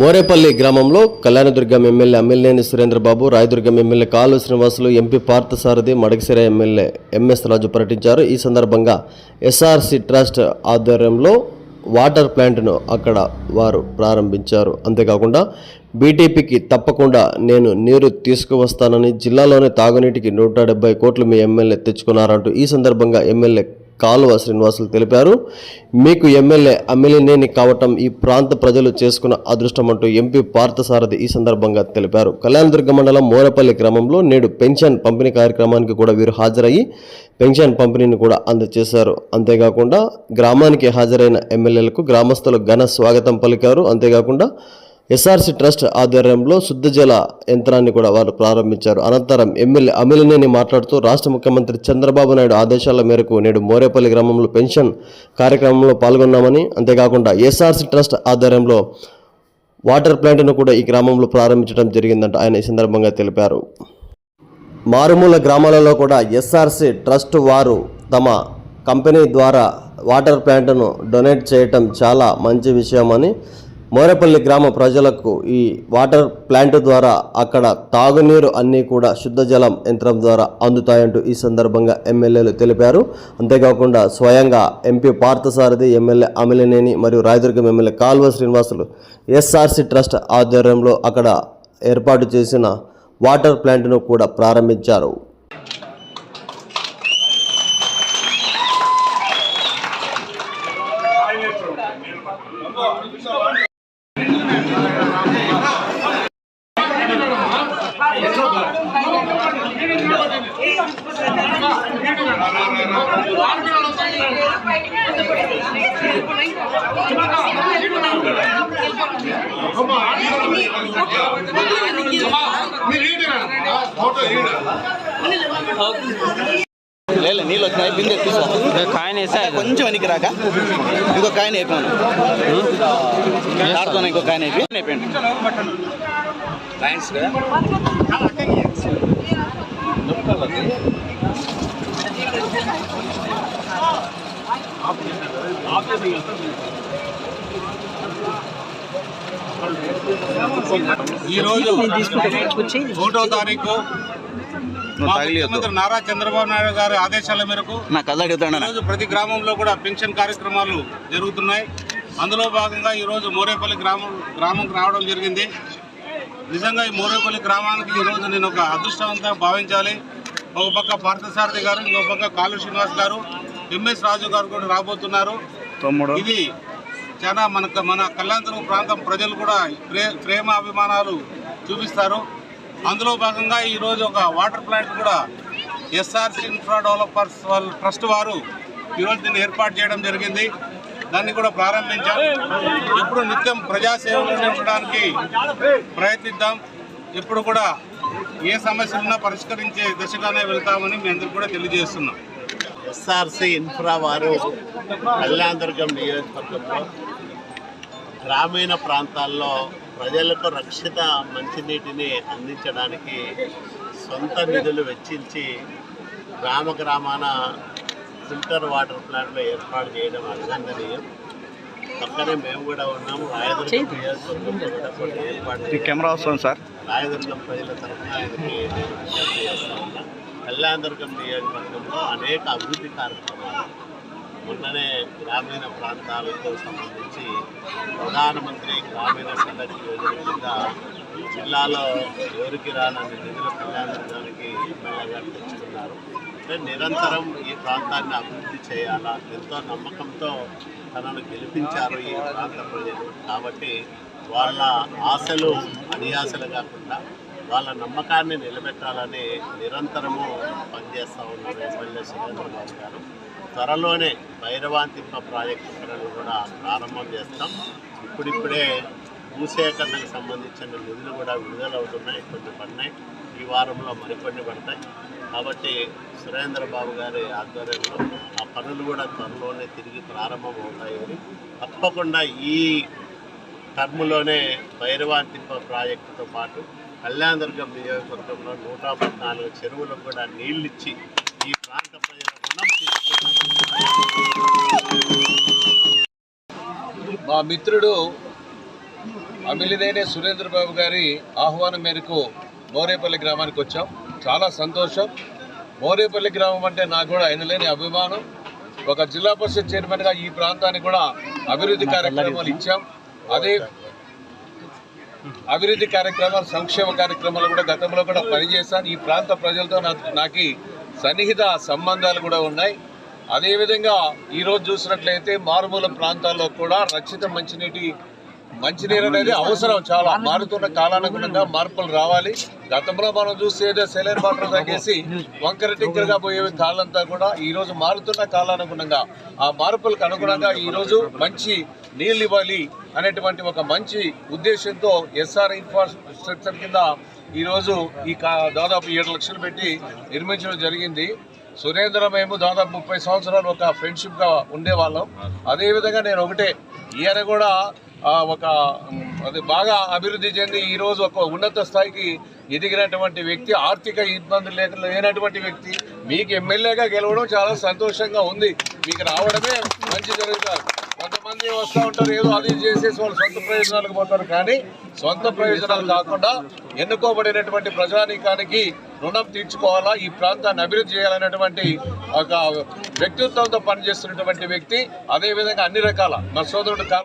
మోరేపల్లి గ్రామంలో Kalyanadurgam MLA Amilineni Surendrababu Rayadurgam MLA Kalva Srinivasulu MP Parthasarathi Madakasira MLA M S Raju పర్యటించారు. ఈ సందర్భంగా SRC trust ఆధ్వర్యంలో water ప్లాంట్ను అక్కడ వారు ప్రారంభించారు. అంతేకాకుండా బీటీపీకి తప్పకుండా నేను నీరు తీసుకువస్తానని జిల్లాలోని తాగునీటికి నూట డెబ్బై కోట్లు మీ ఎమ్మెల్యే తెచ్చుకున్నారంటూ ఈ సందర్భంగా ఎమ్మెల్యే కాలువ శ్రీనివాసులు తెలిపారు. మీకు ఎమ్మెల్యే అమ్మిలినేని కావటం ఈ ప్రాంత ప్రజలు చేసుకున్న అదృష్టం అంటూ ఎంపీ పార్థసారథి ఈ సందర్భంగా తెలిపారు. కళ్యాణదుర్గ మండలం మోరపల్లి గ్రామంలో నేడు పెన్షన్ పంపిణీ కార్యక్రమానికి కూడా వీరు హాజరయ్యి పెన్షన్ పంపిణీని కూడా అందజేశారు. అంతేకాకుండా గ్రామానికి హాజరైన ఎమ్మెల్యేలకు గ్రామస్తులు ఘన స్వాగతం పలికారు. అంతేకాకుండా ఎస్ఆర్సి ట్రస్ట్ ఆధ్వర్యంలో శుద్ధ జల యంత్రాన్ని కూడా వారు ప్రారంభించారు. అనంతరం ఎమ్మెల్యే అమిలినేని మాట్లాడుతూ రాష్ట్ర ముఖ్యమంత్రి చంద్రబాబు నాయుడు ఆదేశాల మేరకు నేడు మోరేపల్లి గ్రామంలో పెన్షన్ కార్యక్రమంలో పాల్గొన్నామని అంతేకాకుండా ఎస్ఆర్సి ట్రస్ట్ ఆధ్వర్యంలో వాటర్ ప్లాంట్ను కూడా ఈ గ్రామంలో ప్రారంభించడం జరిగిందంట ఆయన ఈ సందర్భంగా తెలిపారు. మారుమూల గ్రామాలలో కూడా ఎస్ఆర్సి ట్రస్ట్ వారు తమ కంపెనీ ద్వారా వాటర్ ప్లాంట్ను డొనేట్ చేయటం చాలా మంచి విషయమని మోరేపల్లి గ్రామ ప్రజలకు ఈ వాటర్ ప్లాంట్ ద్వారా అక్కడ తాగునీరు అన్నీ కూడా శుద్ధ జలం యంత్రం ద్వారా అందుతాయంటూ ఈ సందర్భంగా ఎమ్మెల్యేలు తెలిపారు. అంతేకాకుండా స్వయంగా ఎంపీ పార్థసారథి ఎమ్మెల్యే అమిలినేని మరియు Rayadurgam MLA Kalva Srinivasulu S R C trust ఆధ్వర్యంలో అక్కడ ఏర్పాటు చేసిన వాటర్ ప్లాంట్ను కూడా ప్రారంభించారు. మీరు ఏంటి ఫోటో లేదు నీళ్ళు వచ్చినాయి బిందె తీసుకో కాయన వేసా కొంచెం వెనక్కి రాక ఇంకో కాయన అయిపోయాను దాడుతున్నా ఇంకో కాయన అయిపోయి అయిపోయింది ఈ రోజు ఒకటో తారీఖు. ముఖ్యమంత్రి నారా చంద్రబాబు నాయుడు గారి ఆదేశాల మేరకు ఈరోజు ప్రతి గ్రామంలో కూడా పెన్షన్ కార్యక్రమాలు జరుగుతున్నాయి. అందులో భాగంగా ఈరోజు మోరేపల్లి గ్రామం గ్రామంకి రావడం జరిగింది. నిజంగా ఈ మోరేపల్లి గ్రామానికి ఈరోజు నేను ఒక అదృష్టవంతంగా భావించాలి. ఒక పక్క పార్థసారథి గారు ఇంకో పక్క కాలు శ్రీనివాస్ గారు ఎంఎస్ రాజు గారు కూడా రాబోతున్నారు. ఇది చాలా మన మన కళ్యాణదుర్గం ప్రాంతం ప్రజలు కూడా ప్రే ప్రేమ అభిమానాలు చూపిస్తారు. అందులో భాగంగా ఈరోజు ఒక వాటర్ ప్లాంట్ కూడా S R C infra developers వాళ్ళ ట్రస్ట్ వారు ఈరోజు దీన్ని ఏర్పాటు చేయడం జరిగింది. దాన్ని కూడా ప్రారంభించాం ఇప్పుడు నిత్యం ప్రజాసేవలు నింపడానికి ప్రయత్నిద్దాం. ఇప్పుడు కూడా ఏ సమస్యలున్నా పరిష్కరించే దిశగానే వెళ్తామని మీ అందరికీ కూడా తెలియజేస్తున్నాం. ఎస్ఆర్సి ఇన్ఫ్రా వారు కళ్యాణదుర్గం నియోజకవర్గంలో గ్రామీణ ప్రాంతాల్లో ప్రజలకు రక్షిత మంచినీటిని అందించడానికి సొంత నిధులు వెచ్చించి గ్రామ గ్రామాన ఫిల్టర్ వాటర్ ప్లాంట్లు ఏర్పాటు చేయడం అభినందనీయం. పక్కనే మేము కూడా ఉన్నాము. రాయదుర్గం ఏర్పాటు. కెమెరా వస్తుంది సార్. రాయదుర్గం ప్రజల తరఫున ఆయనకి నేను విజ్ఞప్తి చేస్తా ఉన్నా కళ్యాణదుర్గం నియోజకవర్గంలో అనేక అభివృద్ధి కార్యక్రమాలు మొన్ననే గ్రామీణ ప్రాంతాలతో సంబంధించి ప్రధానమంత్రి గ్రామీణ సడక్ యోజన కింద జిల్లాలో ఎవరికి రానన్ని నిధుల కళ్యాణదుర్గానికి ఎమ్మెల్యే గారు తెచ్చుకున్నారు అంటే నిరంతరం ఈ ప్రాంతాన్ని అభివృద్ధి చేయాలా? ఎంతో నమ్మకంతో తనను గెలిపించారు ఈ ప్రాంత ప్రజలు. కాబట్టి వాళ్ళ ఆశలు అడియాసలు కాకుండా వాళ్ళ నమ్మకాన్ని నిలబెట్టాలని నిరంతరము పనిచేస్తూ ఉన్నారు ఎమ్మెల్యే సురేంద్రబాబు గారు. త్వరలోనే భైరవాంతింప ప్రాజెక్టు పనులు కూడా ప్రారంభం చేస్తాం. ఇప్పుడిప్పుడే భూసేకరణకు సంబంధించిన నిధులు కూడా విడుదలవుతున్నాయి కొన్ని పడినాయి. ఈ వారంలో మరికొన్ని పడతాయి. కాబట్టి సురేంద్ర బాబు గారి ఆధ్వర్యంలో ఆ పనులు కూడా త్వరలోనే తిరిగి ప్రారంభం అవుతాయని తప్పకుండా ఈ టర్మ్లోనే భైరవాంతింప ప్రాజెక్టుతో పాటు కళ్యాణదుర్గం నియోజకవర్గంలో నూట పద్నాలుగు చెరువులకు కూడా నీళ్ళిచ్చి ఈ ప్రాంత మా మిత్రుడు అమిలినేనే సురేంద్ర బాబు గారి ఆహ్వానం మేరకు మోరేపల్లి గ్రామానికి వచ్చాం. చాలా సంతోషం. మోరేపల్లి గ్రామం అంటే నాకు కూడా ఆయనలేని అభిమానం. ఒక జిల్లా పరిషత్ చైర్మన్గా ఈ ప్రాంతానికి కూడా అభివృద్ధి కార్యక్రమాలు ఇచ్చాం. అదే అభివృద్ధి కార్యక్రమాలు సంక్షేమ కార్యక్రమాలు కూడా గతంలో కూడా పనిచేశాను. ఈ ప్రాంత ప్రజలతో నాకు నాకు సన్నిహిత సంబంధాలు కూడా ఉన్నాయి. అదేవిధంగా ఈరోజు చూసినట్లయితే మారుమూల ప్రాంతాల్లో కూడా రక్షిత మంచినీటి మంచినీరు అనేది అవసరం. చాలా మారుతున్న కాలానుగుణంగా మార్పులు రావాలి. గతంలో మనం చూస్తే ఏదో సెలైన్ వాటర్ తగ్గేసి వంకర టింకరగా పోయే కాలంతా కూడా ఈ రోజు మారుతున్న కాలానుగుణంగా ఆ మార్పులకు అనుగుణంగా ఈరోజు మంచి నీళ్ళు ఇవ్వాలి అనేటువంటి ఒక మంచి ఉద్దేశంతో ఎస్ఆర్ ఇన్ఫ్రాస్ట్రక్చర్ కింద ఈరోజు ఈ దాదాపు ఏడు లక్షలు పెట్టి నిర్మించడం జరిగింది. సురేంద్ర మేము దాదాపు ముప్పై సంవత్సరాలు ఒక ఫ్రెండ్షిప్గా ఉండేవాళ్ళం. అదేవిధంగా నేను ఒకటే ఈయన కూడా ఒక అది బాగా అభివృద్ధి చెంది ఈరోజు ఒక ఉన్నత స్థాయికి ఎదిగినటువంటి వ్యక్తి ఆర్థిక ఇబ్బందులు లేక లేనటువంటి వ్యక్తి. మీకు ఎమ్మెల్యేగా గెలవడం చాలా సంతోషంగా ఉంది. మీకు రావడమే మంచి జరుగుతారు కొంతమంది వస్తూ ఉంటారు ఏదో అది చేసేసి వాళ్ళు సొంత ప్రయోజనాలకు పోతారు. కానీ సొంత ప్రయోజనాలు కాకుండా ఎన్నుకోబడినటువంటి ప్రజానీకానికి రుణం తీర్చుకోవాలా ఈ ప్రాంతాన్ని అభివృద్ధి చేయాలనేటువంటి ఒక వ్యక్తిత్వంతో పనిచేస్తున్నటువంటి వ్యక్తి అదేవిధంగా అన్ని రకాల నా సోదరుడు